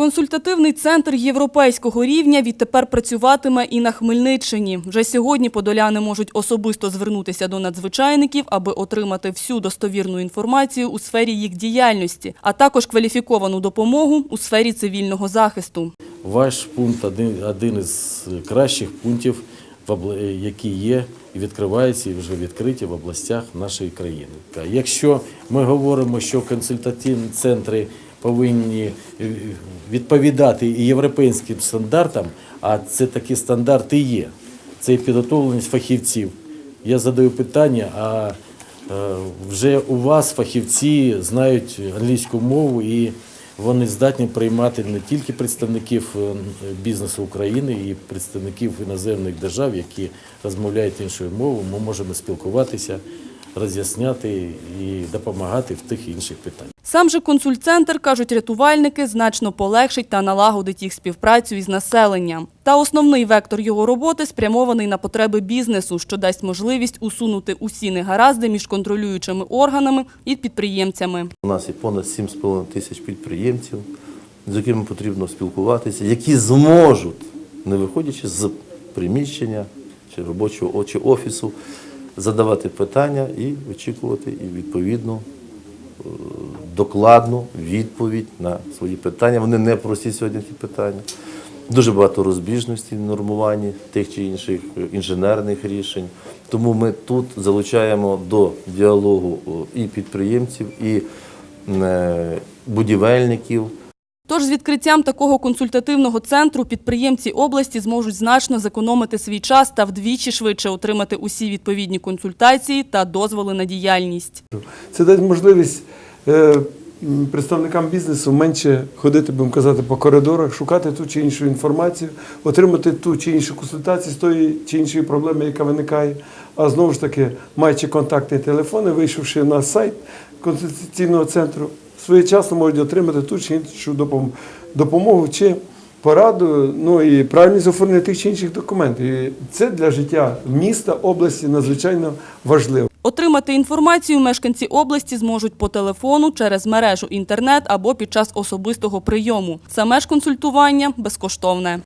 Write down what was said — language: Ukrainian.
Консультативний центр європейського рівня відтепер працюватиме і на Хмельниччині. Вже сьогодні подоляни можуть особисто звернутися до надзвичайників, аби отримати всю достовірну інформацію у сфері їх діяльності, а також кваліфіковану допомогу у сфері цивільного захисту. Ваш пункт один, один із кращих пунктів, які є і відкриваються і вже відкриті в областях нашої країни. Якщо ми говоримо, що консультативні центри повинні е, відповідати і європейським стандартам, а це такі стандарти є. Це підготовленість фахівців. Я задаю питання, а е, вже у вас фахівці знають англійську мову і вони здатні приймати не тільки представників е, бізнесу України і представників іноземних держав, які розмовляють іншою мовою. Ми можемо спілкуватися, роз'ясняти і допомагати в тих інших питаннях. Сам же консультцентр, кажуть рятувальники, значно полегшить та налагодить їх співпрацю із населенням. Та основний вектор його роботи спрямований на потреби бізнесу, що дасть можливість усунути усі негаразди між контролюючими органами і підприємцями. У нас є понад 7,5 тисяч підприємців, з якими потрібно спілкуватися, які зможуть, не виходячи з приміщення чи робочого чи офісу, задавати питання і очікувати і відповідну е, докладну відповідь на свої питання. Вони не прості сьогодні ті питання. Дуже багато розбіжностей в нормуванні тих чи інших е, інженерних рішень. Тому ми тут залучаємо до діалогу і підприємців, і е, будівельників, Тож з відкриттям такого консультативного центру підприємці області зможуть значно зекономити свій час та вдвічі швидше отримати усі відповідні консультації та дозволи на діяльність. Це дасть можливість е, представникам бізнесу менше ходити, будемо казати, по коридорах, шукати ту чи іншу інформацію, отримати ту чи іншу консультацію з тої чи іншої проблеми, яка виникає. А знову ж таки, маючи контактні телефони, вийшовши на сайт консультаційного центру, своєчасно можуть отримати ту чи іншу допомогу чи пораду, ну і правильність оформлення тих чи інших документів. І це для життя міста, області надзвичайно важливо. Отримати інформацію мешканці області зможуть по телефону, через мережу інтернет або під час особистого прийому. Саме ж консультування безкоштовне.